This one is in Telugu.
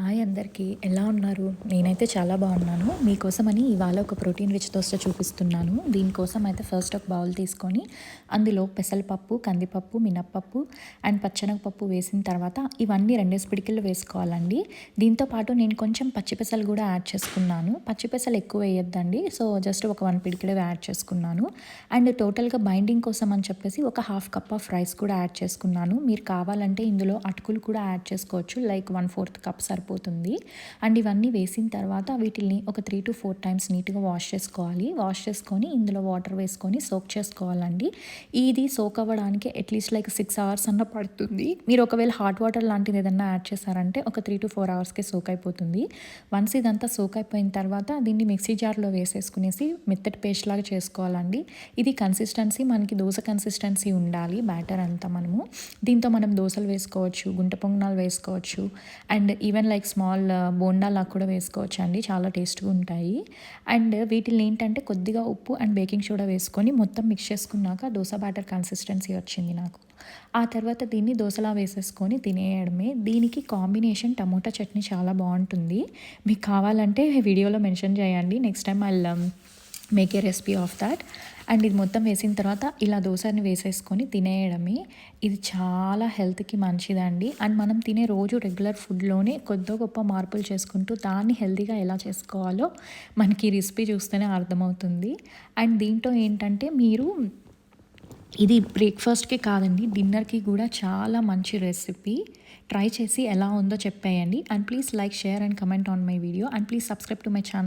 హాయ్ అందరికీ. ఎలా ఉన్నారు? నేనైతే చాలా బాగున్నాను. మీకోసమని ఇవాళ ఒక ప్రోటీన్ రిచ్ దోశ చూపిస్తున్నాను. దీనికోసం అయితే ఫస్ట్ ఒక బౌల్ తీసుకొని అందులో పెసరపప్పు కందిపప్పు మినప్పప్పు అండ్ పచ్చనగపప్పు వేసిన తర్వాత ఇవన్నీ రెండేసి పిడికిళ్ళు వేసుకోవాలండి. దీంతో పాటు నేను కొంచెం పచ్చిపెసలు కూడా యాడ్ చేసుకున్నాను. పచ్చిపెసలు ఎక్కువ వేయొద్దండి. సో జస్ట్ ఒక వన్ పిడికిడే యాడ్ చేసుకున్నాను. అండ్ టోటల్గా బైండింగ్ కోసం అని చెప్పేసి ఒక హాఫ్ కప్ ఆఫ్ రైస్ కూడా యాడ్ చేసుకున్నాను. మీరు కావాలంటే ఇందులో అటుకులు కూడా యాడ్ చేసుకోవచ్చు. లైక్ వన్ ఫోర్త్ కప్ సరిపోతుంది. అండ్ ఇవన్నీ వేసిన తర్వాత వీటిని ఒక త్రీ టు ఫోర్ టైమ్స్ నీట్గా వాష్ చేసుకోవాలి. వాష్ చేసుకొని ఇందులో వాటర్ వేసుకొని సోక్ చేసుకోవాలండి. ఇది సోక్ అవ్వడానికి అట్లీస్ట్ లైక్ సిక్స్ అవర్స్ అన్న పడుతుంది. మీరు ఒకవేళ హాట్ వాటర్ లాంటిది ఏదన్నా యాడ్ చేశారంటే ఒక త్రీ టు ఫోర్ అవర్స్కే సోక్ అయిపోతుంది. వన్స్ ఇదంతా సోక్ అయిపోయిన తర్వాత దీన్ని మిక్సీ జార్లో వేసేసుకునేసి మెత్తటి పేస్ట్ లాగా చేసుకోవాలండి. ఇది కన్సిస్టెన్సీ మనకి దోశ కన్సిస్టెన్సీ ఉండాలి బ్యాటర్ అంతా మనము. దీంతో మనం దోశలు వేసుకోవచ్చు గుంట పొంగనాలు వేసుకోవచ్చు. And even like like small బోండాలా కూడా వేసుకోవచ్చు అండి చాలా టేస్ట్గా ఉంటాయి. అండ్ వీటిని ఏంటంటే కొద్దిగా ఉప్పు అండ్ బేకింగ్ సోడా వేసుకొని మొత్తం మిక్స్ చేసుకున్నాక దోశ బ్యాటర్ కన్సిస్టెన్సీ వచ్చింది నాకు. ఆ తర్వాత దీన్ని దోశలా వేసేసుకొని తినేయడమే. దీనికి కాంబినేషన్ టమోటా చట్నీ చాలా బాగుంటుంది. మీకు కావాలంటే వీడియోలో మెన్షన్ చేయండి. Next time I make a recipe of that and ఇది మొత్తం వేసిన తర్వాత ఇలా దోశని వేసేసుకొని తినేయడమే. ఇది చాలా హెల్త్కి మంచిదండి. అండ్ మనం తినే రోజు రెగ్యులర్ ఫుడ్లోనే కొద్ది గొప్ప మార్పులు చేసుకుంటూ దాన్ని హెల్తీగా ఎలా చేసుకోవాలో మనకి రెసిపీ చూస్తేనే అర్థమవుతుంది. అండ్ దీంట్లో ఏంటంటే మీరు ఇది బ్రేక్ఫాస్ట్కి కాదండి డిన్నర్కి కూడా చాలా మంచి రెసిపీ ట్రై చేసి ఎలా ఉందో చెప్పేయండి. And please like share and comment on my video and please subscribe to my channel